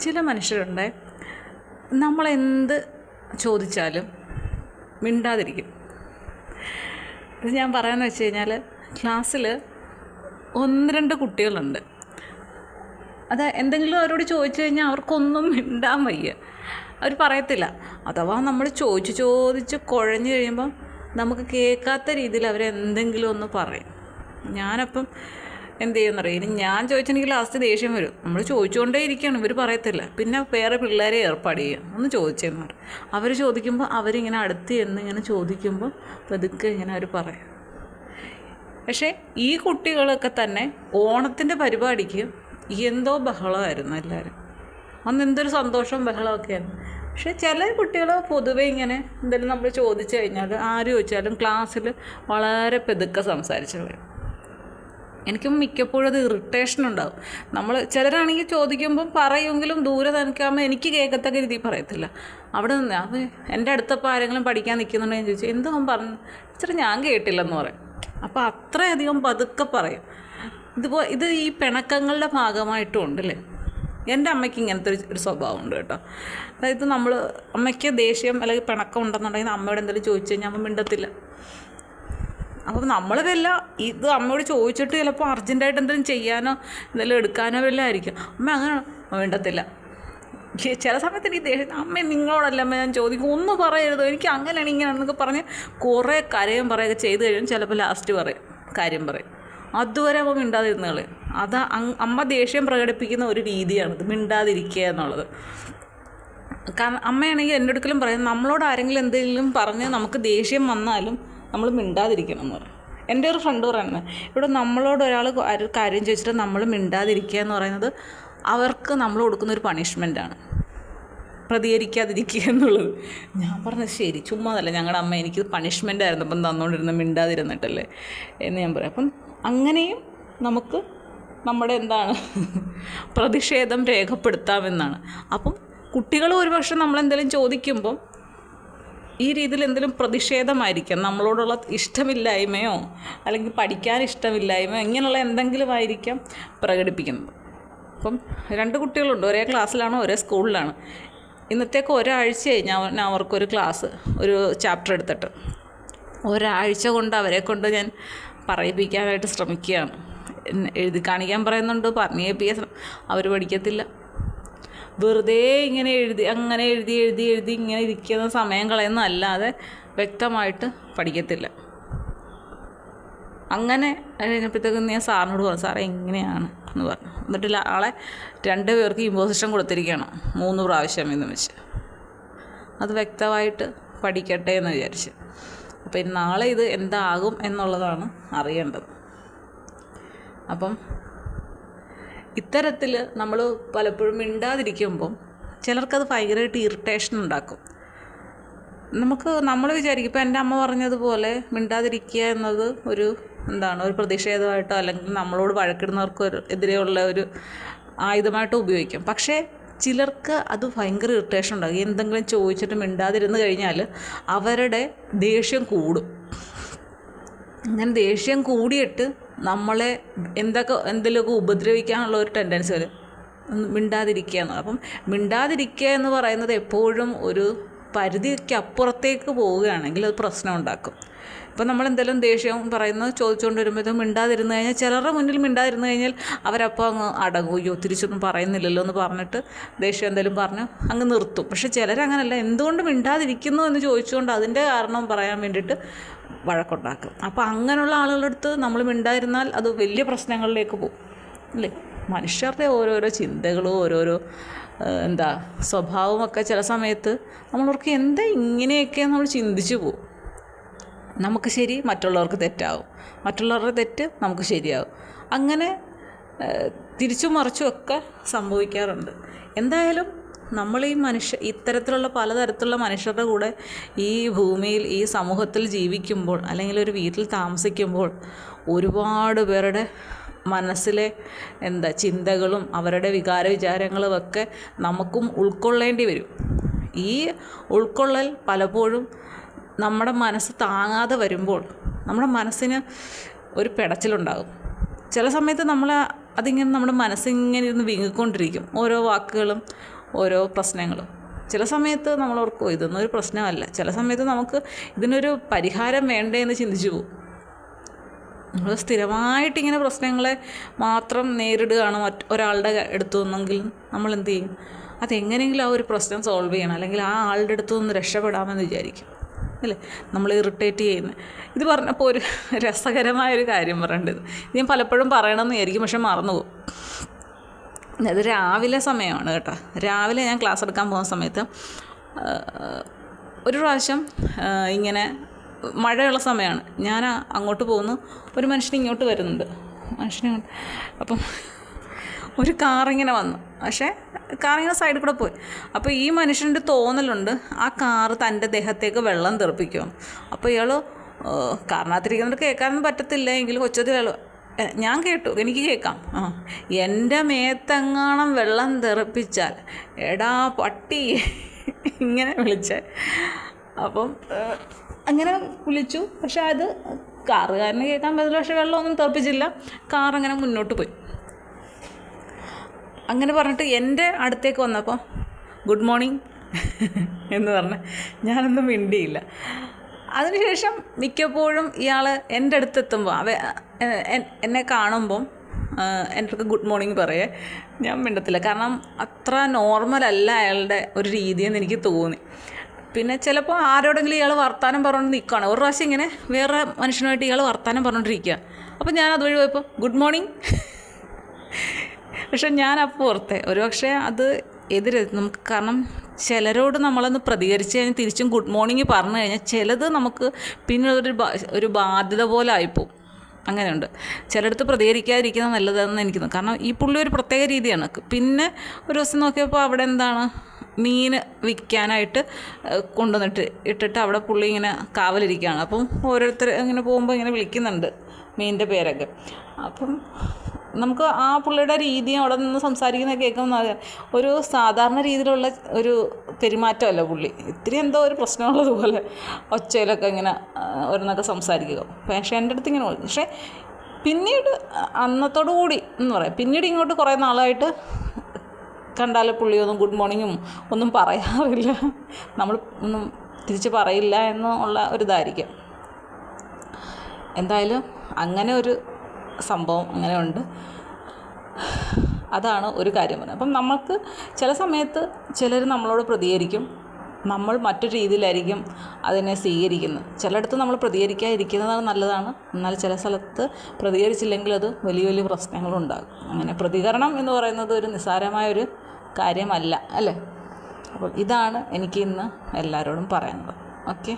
ചില മനുഷ്യരുണ്ട്. നമ്മളെന്ത് ചോദിച്ചാലും മിണ്ടാതിരിക്കും. ഇത് ഞാൻ പറയാമെന്ന് വെച്ച് കഴിഞ്ഞാൽ ക്ലാസ്സിൽ ഒന്ന് രണ്ട് കുട്ടികളുണ്ട്. അത് എന്തെങ്കിലും അവരോട് ചോദിച്ചു കഴിഞ്ഞാൽ അവർക്കൊന്നും മിണ്ടാൻ വയ്യ. അവർ പറയത്തില്ല. അഥവാ നമ്മൾ ചോദിച്ച് ചോദിച്ച് കുഴഞ്ഞു കഴിയുമ്പം നമുക്ക് കേൾക്കാത്ത രീതിയിൽ അവരെന്തെങ്കിലും ഒന്ന് പറയും. ഞാനപ്പം എന്ത് ചെയ്യുന്നറിയാം ഇനി ഞാൻ ചോദിച്ചെങ്കിൽ ലാസ്റ്റ് ദേഷ്യം വരും. നമ്മൾ ചോദിച്ചുകൊണ്ടേ ഇരിക്കുകയാണ്. ഇവർ പറയത്തില്ല. പിന്നെ വേറെ പിള്ളേരെ ഏർപ്പാട് ചെയ്യും. ഒന്ന് പറയും അവർ ചോദിക്കുമ്പോൾ അവരിങ്ങനെ അടുത്ത് എന്നിങ്ങനെ ചോദിക്കുമ്പോൾ പതുക്കെ ഇങ്ങനെ അവർ പറയും. പക്ഷേ ഈ കുട്ടികളൊക്കെ തന്നെ ഓണത്തിന്റെ പരിപാടിക്ക് എന്തോ ബഹളമായിരുന്നു എല്ലാവരും അന്ന് എന്തൊരു സന്തോഷം ബഹളമൊക്കെയാണ് പക്ഷേ ചില കുട്ടികൾ പൊതുവെ ഇങ്ങനെ എന്തെങ്കിലും നമ്മൾ ചോദിച്ചു കഴിഞ്ഞാൽ ആര് ചോദിച്ചാലും ക്ലാസ്സിൽ വളരെ പെതുക്കെ സംസാരിച്ചു എനിക്കും മിക്കപ്പോഴും അത് ഇറിറ്റേഷൻ ഉണ്ടാവും. നമ്മൾ ചിലരാണെങ്കിൽ ചോദിക്കുമ്പം പറയുമെങ്കിലും ദൂരെ നിൽക്കാമ്പോൾ എനിക്ക് കേൾക്കത്തക്ക രീതിയിൽ പറയത്തില്ല. അവിടെ നിന്ന് അപ്പോൾ എന്റെ അടുത്തപ്പോൾ ആരെങ്കിലും പഠിക്കാൻ നിൽക്കുന്നുണ്ടെങ്കിൽ ചോദിച്ചു. എന്തോ? പറഞ്ഞു ഇച്ചിരി ഞാൻ കേട്ടില്ലെന്ന് പറയും. അപ്പോൾ അത്രയധികം പതുക്കെ പറയും. ഇതിപ്പോൾ ഇത് ഈ പിണക്കങ്ങളുടെ ഭാഗമായിട്ടും ഉണ്ടല്ലേ? എന്റെ അമ്മയ്ക്ക് ഇങ്ങനത്തെ ഒരു ഒരു സ്വഭാവം ഉണ്ട് കേട്ടോ. അതായത് നമ്മൾ അമ്മയ്ക്ക് ദേഷ്യം അല്ലെങ്കിൽ പിണക്കം ഉണ്ടെന്നുണ്ടെങ്കിൽ അമ്മയോട് എന്തെങ്കിലും ചോദിച്ചു കഴിഞ്ഞാൽ അമ്മ മിണ്ടത്തില്ല. അപ്പം നമ്മൾ വല്ല ഇത് അമ്മയോട് ചോദിച്ചിട്ട് ചിലപ്പോൾ അർജന്റായിട്ട് എന്തെങ്കിലും ചെയ്യാനോ എന്തെങ്കിലും എടുക്കാനോ വല്ല ആയിരിക്കും. അമ്മ അങ്ങനെ വേണ്ടത്തില്ല ചില സമയത്ത് എനിക്ക് ദേഷ്യം അമ്മ നിങ്ങളോടല്ല അമ്മ ഞാൻ ചോദിക്കും. ഒന്ന് പറയരുത്. എനിക്ക് അങ്ങനെയാണ് ഇങ്ങനെ ഇങ്ങനെയാണെന്നൊക്കെ പറഞ്ഞ് കുറേ കരയും പറയുകയൊക്കെ ചെയ്ത് കഴിയും ചിലപ്പോൾ ലാസ്റ്റ് പറയും കാര്യം പറയും. അതുവരെ അവ മിണ്ടാതിരുന്നു കളയും അത് അമ്മ ദേഷ്യം പ്രകടിപ്പിക്കുന്ന ഒരു രീതിയാണിത് മിണ്ടാതിരിക്കുക എന്നുള്ളത്. കാരണം അമ്മയാണെങ്കിൽ എന്റെ അടുക്കലും പറയും നമ്മളോട് ആരെങ്കിലും എന്തെങ്കിലും പറഞ്ഞ് നമുക്ക് ദേഷ്യം വന്നാലും നമ്മൾ മിണ്ടാതിരിക്കണം എന്ന് പറയും. എന്റെ ഒരു ഫ്രണ്ട് പറയുന്നത് ഇവിടെ നമ്മളോട് ഒരാൾ ഒരു കാര്യം ചോദിച്ചിട്ട് നമ്മൾ മിണ്ടാതിരിക്കുക എന്ന് പറയുന്നത് അവർക്ക് നമ്മൾ കൊടുക്കുന്ന ഒരു പണിഷ്മെന്റാണ് പ്രതികരിക്കാതിരിക്കുക എന്നുള്ളത്. ഞാൻ പറഞ്ഞത് ശരി ചുമ്മാതല്ല ഞങ്ങളുടെ അമ്മ എനിക്ക് പണിഷ്മെന്റ് ആയിരുന്നു അപ്പം തന്നുകൊണ്ടിരുന്ന മിണ്ടാതിരുന്നിട്ടല്ലേ എന്ന് ഞാൻ പറയാം. അപ്പം അങ്ങനെയും നമുക്ക് നമ്മുടെ എന്താണ് പ്രതിഷേധം രേഖപ്പെടുത്താമെന്നാണ്. അപ്പം കുട്ടികൾ ഒരുപക്ഷെ നമ്മളെന്തെങ്കിലും ചോദിക്കുമ്പം ഈ രീതിയിൽ എന്തെങ്കിലും പ്രതിഷേധമായിരിക്കാം. നമ്മളോടുള്ള ഇഷ്ടമില്ലായ്മയോ അല്ലെങ്കിൽ പഠിക്കാൻ ഇഷ്ടമില്ലായ്മയോ ഇങ്ങനെയുള്ള എന്തെങ്കിലും ആയിരിക്കാം പ്രകടിപ്പിക്കുന്നത്. അപ്പം രണ്ട് കുട്ടികളുണ്ട്. ഒരേ ക്ലാസ്സിലാണോ ഒരേ സ്കൂളിലാണ്. ഇന്നത്തേക്ക് ഒരാഴ്ചയായി ഞാൻ അവർക്കൊരു ക്ലാസ് ഒരു ചാപ്റ്റർ എടുത്തിട്ട്. ഒരാഴ്ച കൊണ്ട് അവരെ കൊണ്ട് ഞാൻ പറയിപ്പിക്കാനായിട്ട് ശ്രമിക്കുകയാണ്. എഴുതി കാണിക്കാൻ പറയുന്നുണ്ട്. പറഞ്ഞു കേൾപ്പിക്കാൻ അവർ പഠിക്കത്തില്ല. വെറുതെ ഇങ്ങനെ എഴുതി അങ്ങനെ എഴുതി എഴുതി എഴുതി ഇങ്ങനെ ഇരിക്കുന്ന സമയം കളയുന്നതല്ലാതെ വ്യക്തമായിട്ട് പഠിക്കത്തില്ല. അങ്ങനെ കഴിഞ്ഞപ്പോഴത്തേക്കും ഞാൻ സാറിനോട് പറഞ്ഞു സാറേ എങ്ങനെയാണ് എന്ന് പറഞ്ഞു. എന്നിട്ട് ആളെ രണ്ട് പേർക്ക് ഇമ്പോസിഷൻ കൊടുത്തിരിക്കണം മൂന്ന് പ്രാവശ്യം എന്ന് വെച്ച്. അത് വ്യക്തമായിട്ട് പഠിക്കട്ടെ എന്ന് വിചാരിച്ച്. അപ്പോൾ നാളെ ഇത് എന്താകും എന്നുള്ളതാണ് അറിയേണ്ടത്. അപ്പം ഇത്തരത്തിൽ നമ്മൾ പലപ്പോഴും മിണ്ടാതിരിക്കുമ്പം ചിലർക്കത് ഭയങ്കരമായിട്ട് ഇറിറ്റേഷൻ ഉണ്ടാക്കും. നമുക്ക് നമ്മൾ വിചാരിക്കും ഇപ്പം എന്റെ അമ്മ പറഞ്ഞതുപോലെ മിണ്ടാതിരിക്കുക എന്നത് ഒരു എന്താണ് ഒരു പ്രതിഷേധമായിട്ടോ അല്ലെങ്കിൽ നമ്മളോട് വഴക്കിടുന്നവർക്ക് ഒരു എതിരെയുള്ള ഒരു ആയുധമായിട്ടോ ഉപയോഗിക്കും. പക്ഷേ ചിലർക്ക് അത് ഭയങ്കര ഇറിറ്റേഷൻ ഉണ്ടാകും. എന്തെങ്കിലും ചോദിച്ചിട്ട് മിണ്ടാതിരുന്ന് കഴിഞ്ഞാൽ അവരുടെ ദേഷ്യം കൂടും. അങ്ങനെ ദേഷ്യം കൂടിയിട്ട് നമ്മളെ എന്തൊക്കെ എന്തെങ്കിലുമൊക്കെ ഉപദ്രവിക്കാനുള്ള ഒരു ടെൻഡൻസി വരും. മിണ്ടാതിരിക്കുക എന്ന്. അപ്പം മിണ്ടാതിരിക്കുക എന്ന് പറയുന്നത് എപ്പോഴും ഒരു പരിധിക്ക് അപ്പുറത്തേക്ക് പോവുകയാണെങ്കിൽ അത് പ്രശ്നം ഉണ്ടാക്കും. ഇപ്പം നമ്മൾ എന്തെങ്കിലും ദേഷ്യം പറയുന്ന ചോദിച്ചുകൊണ്ട് വരുമ്പോഴത്തേക്കും മിണ്ടാതിരുന്ന് കഴിഞ്ഞാൽ ചിലരുടെ മുന്നിൽ മിണ്ടാതിരുന്ന് കഴിഞ്ഞാൽ അവരപ്പോൾ അങ്ങ് അടങ്ങും അയ്യോ തിരിച്ചൊന്നും പറയുന്നില്ലല്ലോ എന്ന് പറഞ്ഞിട്ട് ദേഷ്യം എന്തെങ്കിലും പറഞ്ഞ് അങ്ങ് നിർത്തും. പക്ഷേ ചിലരങ്ങനല്ല. എന്തുകൊണ്ട് മിണ്ടാതിരിക്കുന്നു എന്ന് ചോദിച്ചുകൊണ്ട് അതിന്റെ കാരണം പറയാൻ വേണ്ടിയിട്ട് വഴക്കുണ്ടാക്കും. അപ്പോൾ അങ്ങനെയുള്ള ആളുകളുടെ അടുത്ത് നമ്മൾ മിണ്ടായിരുന്നാൽ അത് വലിയ പ്രശ്നങ്ങളിലേക്ക് പോകും. അല്ലേ? മനുഷ്യരുടെ ഓരോരോ ചിന്തകളും ഓരോരോ എന്താ സ്വഭാവമൊക്കെ ചില സമയത്ത് നമ്മളവർക്ക് എന്താ ഇങ്ങനെയൊക്കെ നമ്മൾ ചിന്തിച്ചു പോകും. നമുക്ക് ശരി മറ്റുള്ളവർക്ക് തെറ്റാവും. മറ്റുള്ളവരുടെ തെറ്റ് നമുക്ക് ശരിയാവും. അങ്ങനെ തിരിച്ചും മറിച്ചും ഒക്കെ സംഭവിക്കാറുണ്ട്. എന്തായാലും നമ്മൾ ഈ മനുഷ്യ ഇത്തരത്തിലുള്ള പലതരത്തിലുള്ള മനുഷ്യരുടെ കൂടെ ഈ ഭൂമിയിൽ ഈ സമൂഹത്തിൽ ജീവിക്കുമ്പോൾ അല്ലെങ്കിൽ ഒരു വീട്ടിൽ താമസിക്കുമ്പോൾ ഒരുപാട് പേരുടെ മനസ്സിലെ എന്താ ചിന്തകളും അവരുടെ വികാര വിചാരങ്ങളും ഒക്കെ നമുക്കും ഉൾക്കൊള്ളേണ്ടി വരും. ഈ ഉൾക്കൊള്ളൽ പലപ്പോഴും നമ്മുടെ മനസ്സ് താങ്ങാതെ വരുമ്പോൾ നമ്മുടെ മനസ്സിന് ഒരു പിടച്ചിലുണ്ടാകും. ചില സമയത്ത് നമ്മൾ അതിങ്ങനെ നമ്മുടെ മനസ്സിങ്ങനെ ഇരുന്ന് വിങ്ങിക്കൊണ്ടിരിക്കും ഓരോ വാക്കുകളും ഓരോ പ്രശ്നങ്ങളും. ചില സമയത്ത് നമ്മൾ ഓർക്കും ഇതൊന്നും ഒരു പ്രശ്നമല്ല. ചില സമയത്ത് നമുക്ക് ഇതിനൊരു പരിഹാരം വേണ്ടേ എന്ന് ചിന്തിച്ചു പോകും നമ്മൾ സ്ഥിരമായിട്ട് ഇങ്ങനെ പ്രശ്നങ്ങളെ മാത്രം നേരിടുകയാണ് മറ്റ് ഒരാളുടെ അടുത്തു നിന്നെങ്കിൽ നമ്മൾ എന്ത് ചെയ്യും? അതെങ്ങനെയെങ്കിലും ആ ഒരു പ്രശ്നം സോൾവ് ചെയ്യണം. അല്ലെങ്കിൽ ആ ആളുടെ അടുത്തു നിന്ന് രക്ഷപ്പെടാമെന്ന് വിചാരിക്കും. അല്ലേ? നമ്മൾ ഇറിറ്റേറ്റ് ചെയ്യുന്നത് ഇത് പറഞ്ഞപ്പോൾ ഒരു രസകരമായ ഒരു കാര്യം പറയേണ്ടത് ഞാൻ പലപ്പോഴും പറയണമെന്ന് വിചാരിക്കും പക്ഷെ മറന്നു പോകും അത് രാവിലെ സമയമാണ് കേട്ടോ. രാവിലെ ഞാൻ ക്ലാസ് എടുക്കാൻ പോകുന്ന സമയത്ത് ഒരു പ്രാവശ്യം ഇങ്ങനെ മഴയുള്ള സമയമാണ്. ഞാൻ അങ്ങോട്ട് പോകുന്നു ഒരു മനുഷ്യൻ ഇങ്ങോട്ട് വരുന്നുണ്ട്. മനുഷ്യനെ അപ്പം ഒരു കാറിങ്ങനെ വന്നു. പക്ഷേ കാറിങ്ങനെ സൈഡിൽ കൂടെ പോയി. അപ്പോൾ ഈ മനുഷ്യന്റെ തോന്നലുണ്ട് ആ കാറ് തന്റെ ദേഹത്തേക്ക് വെള്ളം തെറിപ്പിക്കുമെന്ന് അപ്പോൾ ഇയാൾ കാറിനകത്തിരിക്കുന്നവർക്ക് കേൾക്കാനൊന്നും പറ്റത്തില്ല എങ്കിലും എ, ഞാൻ കേട്ടു. എനിക്ക് കേൾക്കാം. ആ. എന്റെ മേത്തെങ്ങാണം വെള്ളം തെറിപ്പിച്ചാൽ. എടാ പട്ടി. ഇങ്ങനെ വിളിച്ച്. അപ്പം അങ്ങനെ വിളിച്ചു. പക്ഷെ അത് കാറുകാരന് കേൾക്കാൻ പറ്റില്ല. പക്ഷെ വെള്ളമൊന്നും തെറിപ്പിച്ചില്ല. കാർ അങ്ങനെ മുന്നോട്ട് പോയി. അങ്ങനെ പറഞ്ഞിട്ട് എന്റെ അടുത്തേക്ക് വന്നപ്പോൾ ഗുഡ് മോർണിംഗ് എന്ന് പറഞ്ഞ്. ഞാനൊന്നും മിണ്ടിയില്ല. അതിനുശേഷം മിക്കപ്പോഴും ഇയാൾ എന്റെ അടുത്തെത്തുമ്പോൾ അവ എന്നെ കാണുമ്പം എന്റെ അടുത്ത് ഗുഡ് മോർണിംഗ് പറയേ. ഞാൻ മിണ്ടത്തില്ല. കാരണം അത്ര നോർമലല്ല അയാളുടെ ഒരു രീതിയെന്ന് എനിക്ക് തോന്നി. പിന്നെ ചിലപ്പോൾ ആരോടെങ്കിലും ഇയാൾ വർത്തമാനം പറഞ്ഞുകൊണ്ട് നിൽക്കുകയാണ് ഒരു പ്രാവശ്യം ഇങ്ങനെ വേറെ മനുഷ്യനുമായിട്ട് ഇയാൾ വർത്തമാനം പറഞ്ഞുകൊണ്ടിരിക്കുക അപ്പോൾ ഞാൻ അതുവഴി പോയപ്പോൾ ഗുഡ് മോർണിംഗ്. പക്ഷെ ഞാൻ അപ്പോൾ ഓർത്തേ ഒരു പക്ഷേ അത് എതിരെ നമുക്ക് കാരണം ചിലരോട് നമ്മളൊന്ന് പ്രതികരിച്ച് കഴിഞ്ഞാൽ തിരിച്ചും ഗുഡ് മോർണിംഗ് പറഞ്ഞു കഴിഞ്ഞാൽ ചിലത് നമുക്ക് പിന്നെ ഒരു ഒരു ബാധ്യത പോലെ ആയിപ്പോവും. അങ്ങനെയുണ്ട്. ചിലയിടത്ത് പ്രതികരിക്കാതിരിക്കുന്നത് നല്ലതെന്ന് എനിക്ക് കാരണം ഈ പുള്ളി ഒരു പ്രത്യേക രീതിയാണ്. പിന്നെ ഒരു ദിവസം നോക്കിയപ്പോൾ അവിടെ എന്താണ്? മീൻ വിൽക്കാനായിട്ട് കൊണ്ടുവന്നിട്ട് ഇട്ടിട്ട് അവിടെ പുള്ളി ഇങ്ങനെ കാവലിരിക്കുകയാണ്. അപ്പം ഓരോരുത്തർ ഇങ്ങനെ പോകുമ്പോൾ ഇങ്ങനെ വിളിക്കുന്നുണ്ട് മീനിന്റെ പേരൊക്കെ. അപ്പം നമുക്ക് ആ പുള്ളിയുടെ രീതി അവിടെ നിന്ന് സംസാരിക്കുന്നത് അത് ഒരു സാധാരണ രീതിയിലുള്ള ഒരു പെരുമാറ്റമല്ല പുള്ളി. ഇത്തിരി എന്തോ ഒരു പ്രശ്നമുള്ളതുപോലെ ഒച്ചയിലൊക്കെ ഇങ്ങനെ ഒരെന്നൊക്കെ സംസാരിക്കുക. പക്ഷേ എന്റെ അടുത്ത് ഇങ്ങനെ. പക്ഷേ പിന്നീട് അന്നത്തോടു കൂടി എന്ന് പറയാം. പിന്നീട് ഇങ്ങോട്ട് കുറേ നാളായിട്ട് കണ്ടാൽ പുള്ളി ഒന്നും ഗുഡ് മോർണിംഗും ഒന്നും പറയാറില്ല. നമ്മൾ ഒന്നും തിരിച്ച് പറയില്ല എന്നുള്ള ഒരിതായിരിക്കും. എന്തായാലും അങ്ങനെ ഒരു സംഭവം അങ്ങനെ ഉണ്ട്. അതാണ് ഒരു കാര്യം പറയുന്നത് അപ്പം നമുക്ക് ചില സമയത്ത് ചിലർ നമ്മളോട് പ്രതികരിക്കും. നമ്മൾ മറ്റു രീതിയിലായിരിക്കും അതിനെ സ്വീകരിക്കുന്നത്. ചിലയിടത്ത് നമ്മൾ പ്രതികരിക്കാതിരിക്കുന്നതാണ് നല്ലതാണ്. എന്നാൽ ചില സ്ഥലത്ത് പ്രതികരിച്ചില്ലെങ്കിൽ അത് വലിയ വലിയ പ്രശ്നങ്ങളുണ്ടാകും. അങ്ങനെ പ്രതികരണം എന്ന് പറയുന്നത് ഒരു നിസ്സാരമായ ഒരു കാര്യമല്ല അല്ലേ? അപ്പോൾ ഇതാണ് എനിക്ക് ഇന്ന് എല്ലാവരോടും പറയാനുള്ളത്. ഓക്കെ?